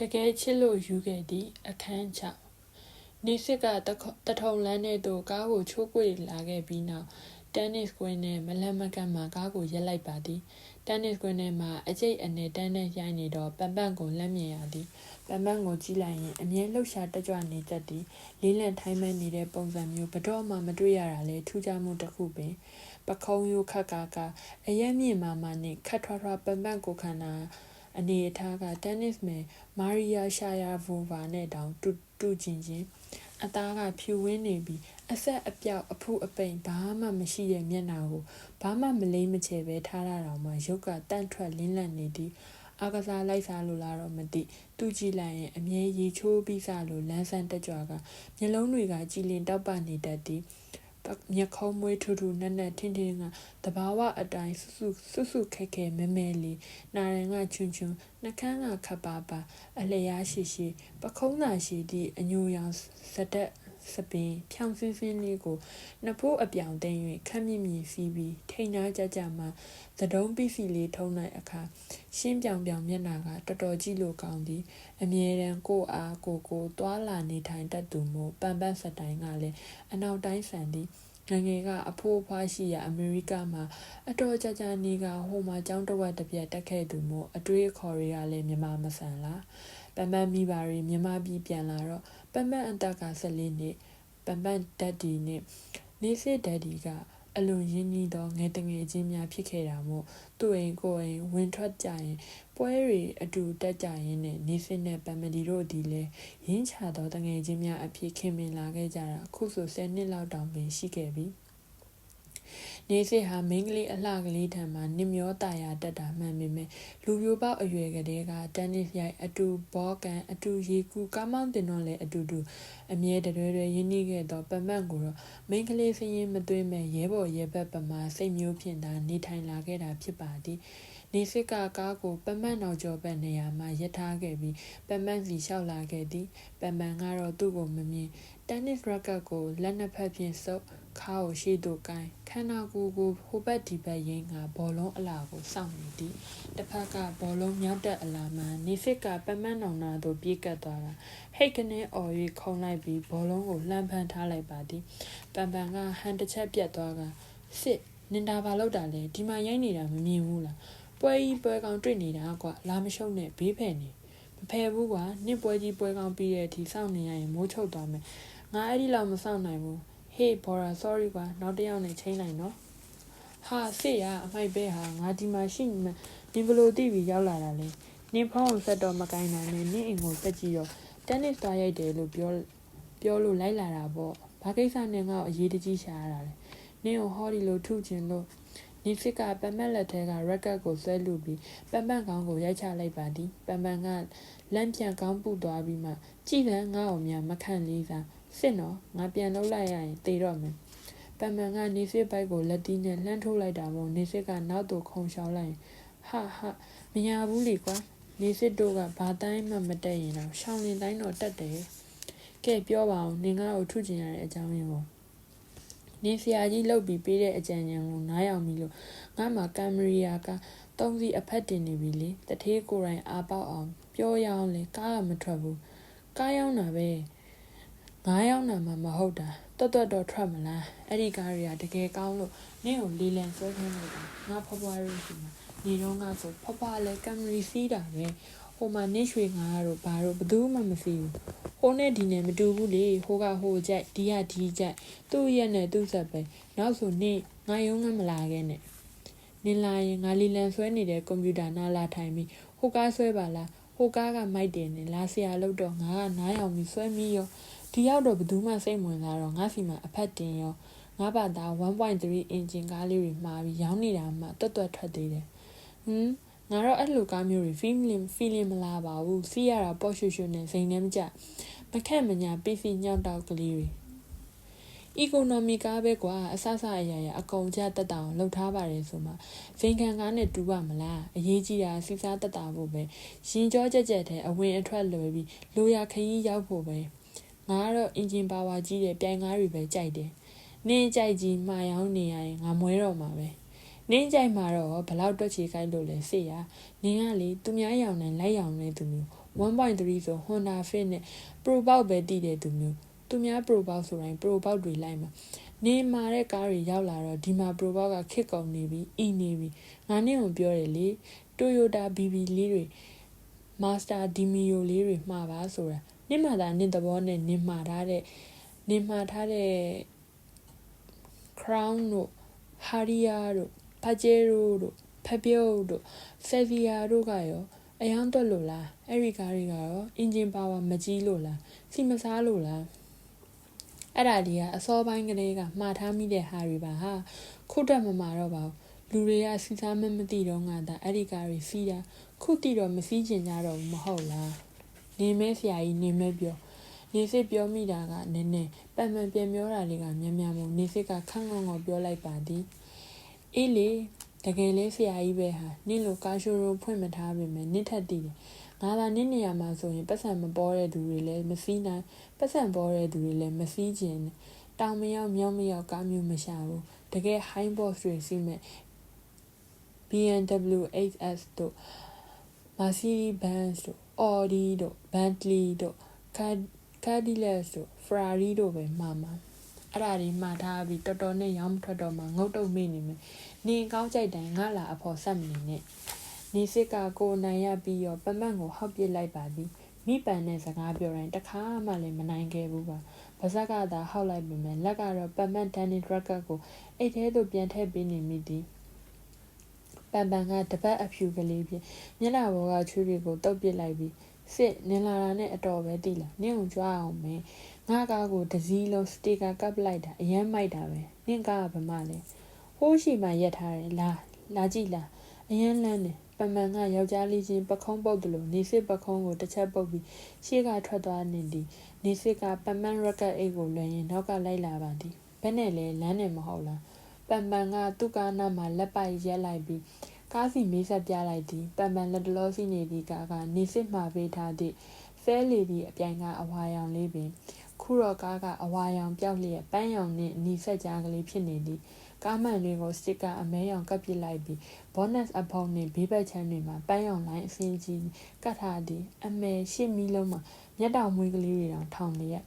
တကယ်ချစ်လို့ယူခဲ့သည့်အခန်းချနေစစ်ကတခတထုံလမ်းထဲသို့ကားကိုချိုးကွေလာခဲ့ပြီးနောက်တန်နစ်ကွင်းနဲ့မလန်မကန့်မှကားကိုရက်လိုက်ပါသည်တန်နစ်ကွင်းထဲမှာအကျိတ်အနေတန်းနဲ့ရိုင်းနေတော့ပန်ပန်ကိုလက်မြင်ရသည်ပန်ပန်ကိုကြည့်လိုက်ရင်အမြဲလှုပ်ရှားတက်ကြွနေတတ်သည်လေးလံထိုင်းမှနေတဲ့ပုံစံမျိုးဘတော့မှမတွေ့ရတာလေထူးခြားမှုတစ်ခုပင်ပခုံးရိုးခက်ကာကအရက်မြင့်မာမာနဲ့ခတ်ထွားထွားပန်ပန်ကိုခန္ဓာ အနေအထားကတန်နစ်မယ်မာရီယာရှာယာဗိုဗာနဲ့တောင်တူတူချင်းချင်းအသားကဖြူဝင်းနေပြီးအဆက်အပြောက်အဖုအပိန်ဘာမှမရှိတဲ့မျက်နှာကိုဘာမှမလေးမချေပဲထားရတော့မှရုပ်ကတန့်ထွက်လင်းလန့်နေသည်အာကစားလိုက်စားလို့လားတော့မသိသူကြည့်လိုက်ရင်အမြဲရေချိုးပြီးစားလို့လန်းဆန်းတက်ကြွကမျက်လုံးတွေကကြည်လင်တောက်ပနေတတ်သည် မျက်ခုံးမွေးထူထူနက်နက်ထင်းထင်းကတဘာဝအတိုင်းဆူဆူဆူခက်ခဲမဲမဲလေးနာရင်ကချွန်းချွန်းနှကန်းကခပ်ပါပါအလျားရှိရှိပခုံးသာရှိသည့်အညိုရောင်စတက် စပင်ဖြောင်စင်းစင်းလေးကိုနှစ်ဖိုးအပြောင်သိမ်း၍ခက်မြင့်မြင့်စီးပြီးထိန်နာကြကြမှသတုံးပီစီလေးထုံးလိုက်အခါရှင်းပြောင်ပြောင်မျက်နာကတော်တော်ကြည့်လို့ကောင်းသည်အမြဲတမ်းကိုအားကိုကိုသွာလာနေထိုင်တတ်သူမို့ပန်ပန်းစတိုင်းကလည်းအနောက်တိုင်းဆန်သည် ငငယ်ကအဖိုးအဖွားရှိရာအမေရိကမှာအတော်ကြာကြာနေကဟိုမှာကျောင်းတစ်ဝက်တစ်ပြက်တက်ခဲ့သူမို့အတွေးအခေါ်တွေကလည်းမြမမဆန်လားပန်ပန်းမိပါရီမြမပြည်ပြန်လာတော့ပန်ပန်းအတက်က14နှစ်ပန်ပန်းဒက်ဒီနဲ့နေစစ်ဒက်ဒီက အလွန်ရင်းနှီးသောငယ်တငယ်ချင်းများဖြစ်ခဲ့တာမို့သူ့အိမ်ကိုအိမ်ဝင်ထွက်ကြရင်ပွဲတွေအတူတက်ကြရင်နဲ့နေစစ်နဲ့ပမ်မဒီတို့ဒီလဲရင်းချသောတငယ်ချင်းများအဖြစ်ခင်မင်လာခဲ့ကြတာအခုဆို10နှစ်လောက်တောင်ပင်ရှိခဲ့ပြီ။ နေစစ်ဟာမိန်းကလေးအလှကလေးထံမှနစ်မျောတာယာတက်တာမှန်ပေမဲ့လူပြိုပေါက်အရွယ်ကလေးကတန်နစ်ရိုက်အတူဘောကန်အတူရေကူကားမောင်းတင်တော့လေအတူတူအမြဲတရွဲရွဲရင်းနှီးခဲ့တော့ပမန့်ကိုတော့မိန်းကလေးစရင်မသွေးမဲ့ရဲဘော်ရဲဘက်ပမာစိတ်မျိုးဖြင့်သာနေထိုင်လာခဲ့တာဖြစ်ပါသည်နေစစ်ကကားကိုပမန့်တော်ကျော်ဘက်နေရာမှာရထားခဲ့ပြီးပမန့်စီလျှောက်လာခဲ့သည်ပမန့်ကတော့သူ့ကိုမမြင်တန်နစ်ရက်ကတ်ကိုလက်နှစ်ဖက်ဖြင့်စုပ် ခါကိုရှေ့သို့ကိုင်းခန္ဓာကိုယ်ကိုဟိုဘက်ဒီဘက်ရင်းကဘောလုံးအလာကိုစောင့်နေသည်တစ်ဖက်ကဘောလုံးမြောက်တက်အလာမှနေစစ်ကပမန်းနောင်နာသို့ပြေးကပ်သွားတာဟိတ်ကနေအော်၍ခုံလိုက်ပြီးဘောလုံးကိုလှမ်းဖမ်းထားလိုက်ပါသည်ပန်ပန်ကဟန်တစ်ချက်ပြတ်သွားကစစ်နင်တာဘာလောက်တာလဲဒီမှာရိုက်နေတာမမြင်ဘူးလားပွဲကြီးပွဲကောင်တွေ့နေတာကွာလာမရှုံနဲ့ဘေးဖယ်နေမဖယ်ဘူးကွာနှစ်ပွဲကြီးပွဲကောင်ပြီးတဲ့အထိစောင့်နေရရင်မိုးချုပ်သွားမယ်ငါအဲ့ဒီလောက်မစောင့်နိုင်ဘူး hey bora sorry ကွာနောက်တစ်ယောက်နဲ့ချိန်လိုက်နော်ဟာစစ်ရအမိုက်ပဲဟာငါဒီမှာရှိမှဒီဘလို့တိပြီးရောက်လာတာလေနင်ဖုန်းကိုဆက်တော့မကိုင်းနိုင်နဲ့နင်အိမ်ကိုတက်ကြည့်တော့တက်နစ်သွားရိုက်တယ်လို့ပြောပြောလို့လိုက်လာတာပေါ့ဘာကိစ္စနဲ့ငါ့ကိုအရေးတကြီးရှာရတာလေနင်ကိုဟောဒီလိုထုချင်လို့နီဖစ်ကပမက်လက်ထဲကရက်ကတ်ကိုဆွဲလူပြီးပမက်ကောင်းကိုရိုက်ချလိုက်ပါသည်ပမန်ကလမ်းပြန်ကောင်းပုသွားပြီးမှကြည်လန်းငါ့ကိုများမခန့်လေးစား စစ်နော်ငါပြန်လှုပ်လိုက်ရရင်တေတော့မယ်ပမန်ကနေစစ်ဘိုက်ကိုလက်တီးနဲ့လှမ်းထုတ်လိုက်တာမို့နေစစ်ကနောက်သို့ခုံရှောင်းလိုက်ရင်ဟာဟာမရဘူးလေကွာနေစစ်တို့ကဘာတိုင်းမှမတက်ရင်တော့ရှောင်းလင်တိုင်းတော့တက်တယ်ကဲပြောပါအောင်နင်ကကိုထုချင်ရတဲ့အကြောင်းရင်းပေါ့နင်ဆရာကြီးလှုပ်ပြီးပေးတဲ့အကြံဉာဏ်ကိုနားယောင်ပြီလို့ငါမှကင်မရာကသုံးစီအဖက်တင်နေပြီလေတထေးကိုယ်တိုင်အားပေါက်အောင် ပြောရအောင်လေကားကမထွက်ဘူးကားရောက်တာပဲ ငါးယောက်နာမှမဟုတ်တာတွတ်တွတ်တော့ထွက်မလားအဲ့ဒီကားတွေကတကယ်ကောင်းလို့နင့်ကိုလီလန်ဆွဲခင်းလိုက်တာငါဖွားဖွားလို့ရှိမှာနေတော့ငါဆိုဖွားဖွားလဲကင်မရီစီးတာပဲဟိုမှာနင့်ရွှေငါတို့ဘာတို့ဘယ်သူမှမစီဘူးဟိုနဲ့ဒီနဲ့မတူဘူးလေဟိုကဟိုကြိုက်ဒီကဒီကြိုက်သူ့ရဲ့နဲ့သူ့ဆက်ပဲနောက်ဆိုနင့်ငါယုံငါမလာခဲ့နဲ့နင်လာရင်ငါလီလန်ဆွဲနေတဲ့ကွန်ပျူတာနားလာထိုင်ပြီးဟိုကားဆွဲပါလားဟိုကားကမိုက်တယ်နဲ့လာဆရာလို့တော့ငါကနားယောင်ပြီးဆွဲမိရော ဒီရောက်တော့ဘယ်သူမှစိတ်ဝင်စားတော့ငါစီမှာအဖက်တင်ရောငါဘာသာ1.3 engine ကားလေးတွေမှာပြီးရောင်းနေတာမှတွတ်တွတ်ထွက်သေးတယ်ဟမ်ငါတော့အဲ့လိုကားမျိုးတွေ feeling feeling မလာပါဘူးစီးရတာပေါ့ရှူရှူနဲ့စိန်နေမကြမခက်မညာ PC ညောင်းတောက်ကလေးတွေ economy ကားပဲကွာအဆအဆအရာရာအကုန်ကြတက်တာအောင်လှုပ်ထားပါတယ်ဆိုမှဇိန်ခံကားနဲ့တူပါမလားအရေးကြီးတာစီစားတက်တာဖို့ပဲရင်ကြောကြက်ကြက်တဲ့အဝင်အထွက်လွယ်ပြီးလိုရာခရီးရောက်ဖို့ပဲ ငါကတော့အင်ဂျင်ပါဝါကြီးတဲ့ပြိုင်ကားတွေပဲကြိုက်တယ်နင်းကြိုက်ကြီးမှာရောင်းနေရရင်ငါမွဲတော့မှာပဲနင်းကြိုက်မှာတော့ဘလောက်တွက်ချေခိုင်းလို့လဲစေရနင်းကလေသူများရောင်နဲ့လိုက်ရောင်နေသူမျိုးဝ1.3ဆို Honda Fit နဲ့ Pro ပေါက်ပဲတည်တဲ့သူမျိုးသူများ Pro ပေါက်ဆိုတိုင်း Pro ပေါက်တွေလိုက်မှာနေမာတဲ့ကားတွေရောက်လာတော့ဒီမှာ Pro ပေါက်ကခစ်ကုန်နေပြီအီနေပြီငါနဲ့ုံပြောတယ်လေ Toyota BB လေးတွေ Master Demio လေးတွေမှာပါဆိုတာ နင့်မှသာနင့်သဘောနဲ့နင့်မှာထားတဲ့နင့်မှာထားတဲ့ Crown တို့ Harrier တို့ Pajero တို့ဖပြုတ်တို့ Sevilla တို့ကရောအယောင်တွက်လို့လားအဲ့ဒီကားတွေကရောအင်ဂျင်ပါဝါမကြီးလို့လားစီမစားလို့လားအဲ့ဒါတွေကအစောပိုင်းကလေးကမှားထားမိတဲ့ဟာတွေပါဟာခုတက်မမှာတော့ပါဘူးလူတွေကစီစားမမသိတော့ငါသာအဲ့ဒီကားတွေစီးတာခုတိတော့မစီးကျင်ကြတော့ဘူးမဟုတ်လား နေမဲဆရာကြီးနေမဲပြောနေစစ်ပြောမိတာကနည်းနည်းပတ်မှန်ပြန်ပြောတာတွေကများများမို့နေစစ်ကခန့်ငေါငေါပြောလိုက်ပါသည်အေးလေတကယ်လဲဆရာကြီးပဲဟာနင့်လိုကာရှိုးရိုးဖွင့်မထားပေမဲ့နင့်ထက်တည်တယ်ငါသာနင့်နေရာမှာဆိုရင်ပတ်စံမပေါ်တဲ့သူတွေလည်းမစည်းနိုင်ပတ်စံပေါ်တဲ့သူတွေလည်းမစည်းကျင်တောင်မရောက်မြောက်မရောက်ကားမျိုးမရှာဘူးတကယ် high boss တွေစီးမဲ့ BMW 8S တို့ Mercedes Benz တို့ Audi တို့ Bentley တို့ Cadillac တို့ Ferrari တို့ပဲမှာမှာအဲ့ဒါတွေမှာထားပြီးတော်တော်နဲ့ရောင်းထွက်တော့မှငုတ်တုတ်မိနေမယ်နေကောင်းကြိုက်တိုင်းငါလာအဖော်ဆက်မနေနဲ့နေစစ်ကကိုနိုင်ရပြီးရောပမန့်ကိုဟောက်ပစ်လိုက်ပါသည်မိပန်နဲ့စကားပြောတိုင်းတခါမှလည်းမနိုင်ခဲ့ဘူးပါပါဇက်ကသာဟောက်လိုက်ပေမဲ့လက်ကတော့ပမန့်ဒန်နီဒရက်ကတ်ကိုအိတ်ထဲသို့ပြန်ထည့်ပေးနေမိသည် ပန်ပန်ကတပတ်အဖြူကလေးဖြင့်မျက်နှာပေါ်ကချွေးတွေကိုတုပ်ပစ်လိုက်ပြီးစစ်နင်လာတာနဲ့အတော်ပဲတိလာနင့်ကိုကြွားအောင်မယ်ငါကားကိုတစည်းလုံးစတေကာကပ်လိုက်တာအရမ်းမိုက်တာပဲနင့်ကားကဘာမှလဲဟိုးရှိမှရက်ထားတယ်လာလာကြည့်လာအရန်လန်းတယ်ပမန်ကယောက်ျားလေးချင်းပခုံးပုတ်တယ်လို့နေစစ်ပခုံးကိုတစ်ချက်ပုတ်ပြီးရှေ့ကထွက်သွားနေသည်နေစစ်ကပမန်ရက်ကအိတ်ကိုလွှဲရင်နောက်ကလိုက်လာပါသည်ဘယ်နဲ့လဲလမ်းနဲ့မဟုတ်လား ပမန်ကသူ့ကားနားမှာလက်ပိုက်ရက်လိုက်ပြီးကားစီမေးဆက်ပြလိုက်သည်ပမန်လက်တလောစီနေသည့်ကားကနေစစ်မှာပေးထားသည့်ဖဲလီဒီအပြိုင်ကအဝါရောင်လေးပင်ခုတော့ကားကအဝါရောင်ပြောက်လျက်ပန်းရောင်နှင့်နီဆက်ကြားကလေးဖြစ်နေသည်ကားမှန်တွေကိုစတစ်ကာအမဲရောင်ကပ်ပစ်လိုက်ပြီးဘောနက်အဖောင်းနှင့်ဘေးဘက်ချမ်းတွေမှာပန်းရောင်လိုင်းအစင်းကြီးကတ်ထားသည်အမဲရှစ်မီလုံးမှာမျက်တောင်မွေးကလေးတွေတောင်ထောင်လျက်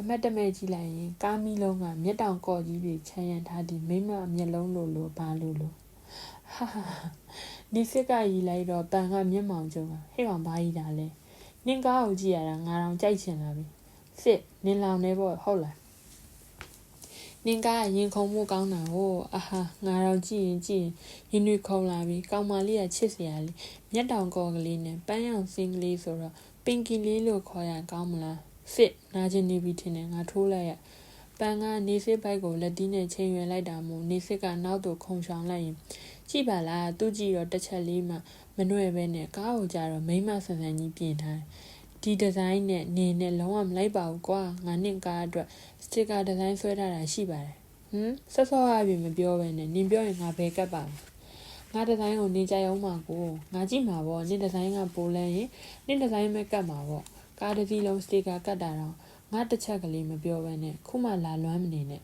အမတ်တမဲကြည့်လိုက်ရင်ကားမီလုံးကမျက်တောင်ကော့ကြီးတွေချမ်းရံထားသည်မိမမျက်လုံးလိုလိုဘာလိုလိုဟာဟာဒီစစ်ကရီလိုက်တော့ပန်ကမျက်မှောင်ကျုံကဟဲ့ကောင်ဘာကြီးတာလဲနင်ကားကိုကြည့်ရတာငါတော့ကြိုက်ချင်လာပြီစစ်နင်လောင်နေပေါ့ဟုတ်လားနင်ကရင်ခုန်မှုကောင်းတာကိုအဟာငါတော့ကြည့်ရင်ကြည့်ရင်ရင်တွေခုန်လာပြီကောင်မလေးကချစ်စရာလေးမျက်တောင်ကော်ကလေးနဲ့ပန်းရောင်စင်းကလေးဆိုတော့ပင်ကီလေးလို့ခေါ်ရကောင်းမလား စစ်နာကျင်နေပြီထင်တယ်ငါထိုးလိုက်ရပန်းကနေစစ်ဘိုက်ကိုလက်တီးနဲ့ချိန်ရွယ်လိုက်တာမို့နေစစ်ကနောက်သို့ခုန်ဆောင်လိုက်ရင်ကြည့်ပါလားသူကြည့်တော့တစ်ချက်လေးမှမနှွဲ့ပဲနဲ့ကားကိုကြတော့မိမဆန်ဆန်ကြီးပြင်ထားတယ်ဒီဒီဇိုင်းနဲ့နေနဲ့လုံးဝမလိုက်ပါဘူးကွာငါနဲ့ကားအတွက်စတစ်ကာဒီဇိုင်းဆွဲထားတာရှိပါတယ်ဟမ်ဆော့ဆော့အပြင်မပြောပဲနဲ့နင်ပြောရင်ငါဘယ်ကတ်ပါငါဒီဇိုင်းကိုနေကြအောင်ပါကိုငါကြည့်မှာပေါ့နင်ဒီဇိုင်းကပိုလန်းရင်နင်ဒီဇိုင်းပဲကတ်မှာပေါ့ ကားတစ်စီးလုံးစတစ်ကာကတ်တာတော့ငါတစ်ချက်ကလေးမပြောပဲနဲ့ခုမှလာလွမ်းမနေနဲ့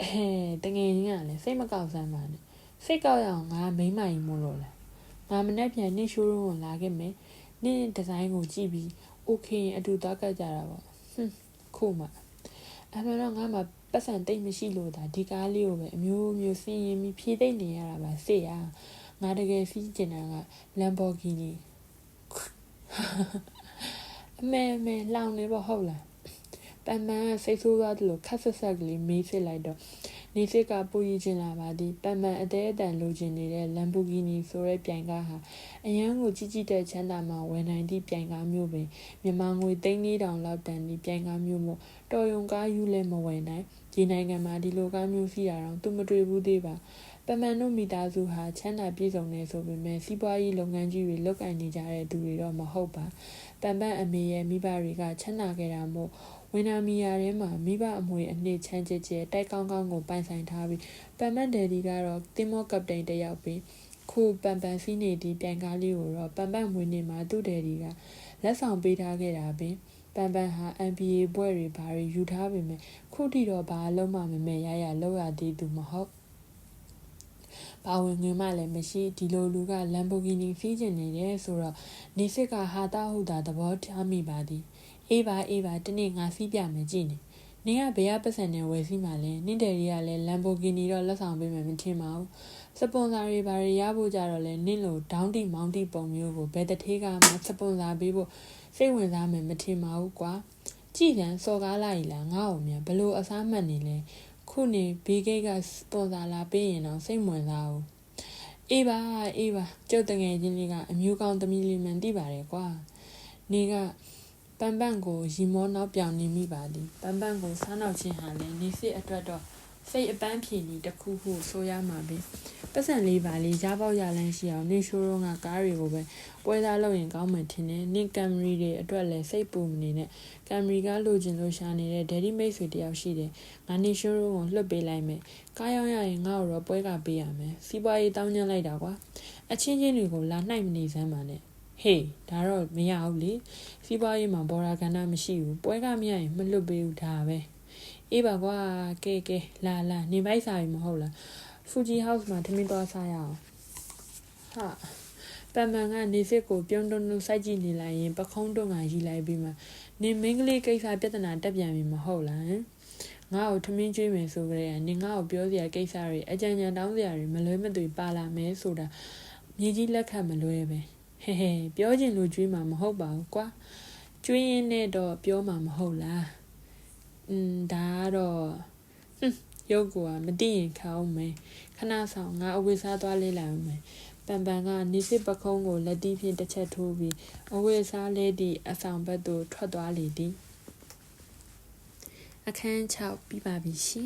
အဲတငယ်ချင်းကလည်းစိတ်မကောက်စမ်းပါနဲ့စိတ်ကောက်ရအောင်ငါမိမ့်မကြီးမို့လို့လဲငါမနေ့ပြန်နင့်ရှိုးရုံးကိုလာခဲ့မယ်နင့်ဒီဇိုင်းကိုကြည့်ပြီးโอเคရင်အတူသွားကတ်ကြတာပေါ့ဟွန်းခုမှအဲ့တော့ငါမှပတ်စံတိတ်မရှိလို့ဒါဒီကားလေးကိုပဲအမျိုးမျိုးစီးရင်ပြီးဖြည့်သိမ့်နေရတာပါစေရငါတကယ်စီးကျင်တာက Lamborghini အမေအမေလောင်နေပေါ့ဟုတ်လားပန်ပန်ကစိတ်ဆိုးသွားတယ်လို့ခက်ဆက်ဆက်ကလေးမေးစစ်လိုက်တော့နေစစ်ကပူရည်ချင်လာပါသည်ပန်ပန်အသေးအတန်လိုချင်နေတဲ့ Lamborghini ဆိုတဲ့ပြိုင်ကားဟာအရန်ကိုကြီးကြီးတဲ့ချမ်းသာမှာဝယ်နိုင်သည့်ပြိုင်ကားမျိုးပင်မြန်မာငွေ3000လောက်တန်သည့်ပြိုင်ကားမျိုးမို့တော်ရုံကားယူလည်းမဝယ်နိုင်ဒီနိုင်ငံမှာဒီလိုကားမျိုးစီးတာတော့သူမတွေ့ဘူးသေးပါ ပမန်တို့မိသားစုဟာချမ်းသာပြည့်စုံနေဆိုပေမဲ့စီးပွားရေးလုပ်ငန်းကြီးတွေလုပ်ကိုင်နေကြတဲ့သူတွေတော့မဟုတ်ပါပန်ပန်အမေရဲ့မိဘတွေကချမ်းသာခဲ့တာမို့ဝင်းနာမီယာထဲမှာမိဘအမွေအနှစ်ချမ်းကျကျတိုက်ကောင်းကောင်းကိုပိုင်ဆိုင်ထားပြီးပန်ပန်ဒယ်ဒီကတော့တင်မော့ကပတိန်တယောက်ပြီးခုပန်ပန်စီးနေသည့်ပြန်ကားလေးကိုတော့ပန်ပန်မွေးနေမှာသူ့ဒယ်ဒီကလက်ဆောင်ပေးထားခဲ့တာပင်ပန်ပန်ဟာ NBA ဘွဲ့တွေဘာတွေယူထားပေမဲ့ခုထိတော့ဘာလုံးမှမမဲ့ရရလောက်ရသေးသူမဟုတ် ပါဝင်ငွေမှလည်းမရှိဒီလိုလူကလမ်ဘိုဂီနီစီးကျင်နေတယ်ဆိုတော့နေစစ်ကဟာတာဟုတာသဘောထားမိပါသည်အေးပါအေးပါတနေ့ငါစီးပြမယ်ကြည့်နေနင်ကဘယ်ကပတ်စံနဲ့ဝယ်စီးမှလဲနင့်တယ်ရီကလည်းလမ်ဘိုဂီနီတော့လက်ဆောင်ပေးမယ်မထင်ပါဘူးစပွန်ဆာတွေဘာတွေရဖို့ကြတော့လဲနင့်လိုဒေါင်းတီမောင်းတီပုံမျိုးကိုဘယ်တစ်ထေးကမှစပွန်ဆာပေးဖို့စိတ်ဝင်စားမယ်မထင်ပါဘူးကွာကြည်တန်းစော်ကားလိုက်လားငါ့ကိုမြန်ဘလို့အစားမှတ်နေလဲ ခုနေဘီဂိတ်ကစပွန်ဆာလာပေးရင်တော့စိတ်ဝင်စားဘူးအေးပါအေးပါကျုပ်တငယ်ချင်းလေးကအမျိုးကောင်းသမီးလေးမှန်သိပါတယ်ကွာနေကပန်ပန့်ကိုရီမောနောက်ပြောင်နေမိပါသည်ပန်ပန့်ကိုစားနောက်ချင်းဟာလည်းနေစစ်အတွက်တော့ စိတ်အပန်းဖြေနေတစ်ခုခုဆိုရမှာပဲပတ်စံလေးပါလေးရားပေါက်ရလန်းရှိအောင်နေရှိုးတော့ကကားတွေကိုပဲပွဲသားလုပ်ရင်ကောင်းမှထင်တယ်နင်ကမ်မရီတွေအတွက်လည်းစိတ်ပူမနေနဲ့ကမ်မရီကလိုချင်လို့ရှာနေတဲ့ဒယ်ဒီမိတ်ဆွေတယောက်ရှိတယ်ငါနေရှိုးတော့ကိုလွှတ်ပေးလိုက်မယ်ကားရောက်ရရင်ငါ့ကိုတော့ပွဲကပေးရမယ်စီးပွားရေးတောင်းညမ်းလိုက်တာကွာအချင်းချင်းတွေကိုလာနှိုက်မနေစမ်းပါနဲ့ဟေးဒါတော့မရဘူးလေစီးပွားရေးမှာဘော်ရာကဏ္ဍမရှိဘူးပွဲကမရရင်မလွတ်ပေးဘူးဒါပဲ အေးပါကွာကဲကဲလာလာနေပိုက်စာပြီမဟုတ်လားဖူဂျီဟောက်စ်မှာထမင်းသွားစားရအောင်ဟာပန်ပန်ကနေစစ်ကိုပြုံးတုံတုံစိုက်ကြည့်နေလိုက်ရင်ပခုံးတွန်းကရီလိုက်ပြီးမှနေမင်းကလေးကိစ္စပြဿနာတက်ပြန်ပြီမဟုတ်လားဟင်ငါ့ကိုထမင်းကျွေးမယ်ဆိုကြတဲ့နေငါ့ကိုပြောစရာကိစ္စတွေအကြံဉာဏ်တောင်းစရာတွေမလွဲမသွေပါလာမယ်ဆိုတာမြေကြီးလက်ခံမလွဲပဲဟဲဟဲပြောချင်လို့ကျွေးမှာမဟုတ်ပါဘူးကွာကျွေးရင်နဲ့တော့ပြောမှာမဟုတ်လား อืมဒါကတော့ဟွန်းရုပ်ကမသိရင်ခေါင်းမယ်ခဏဆောင်ငါအဝိစားသွားလေးလိုက်အောင်မယ်ပန်ပန်ကနေစစ်ပခုံးကိုလက်တီးဖြင့်တစ်ချက်ထိုးပြီးအဝိစားလေးသည့်အဆောင်ဘက်သို့ထွက်သွားလေသည်အခန်း6ပြီးပါပြီရှင်